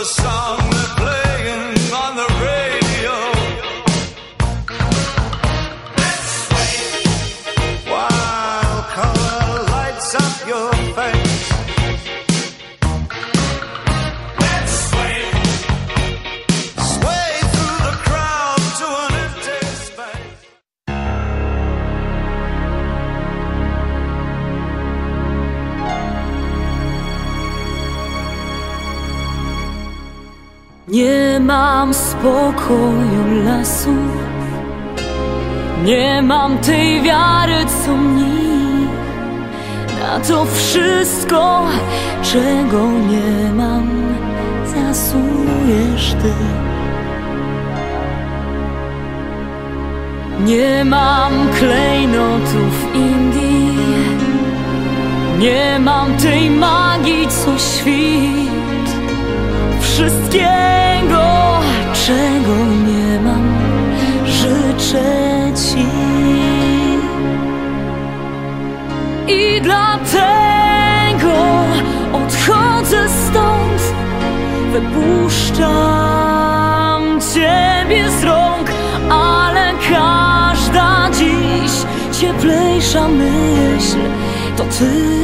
the song. Nie mam spokoju lasu. Nie mam tej wiary co mniej Na to wszystko, czego nie mam. Zasłujesz Ty. Nie mam klejnotów Indii. Nie mam tej magii co świt. Wszystkiego, czego nie mam? Życzę Ci. I dlatego odchodzę stąd. Wypuszczam Ciebie z rąk Ale każda dziś cieplejsza myśl To Ty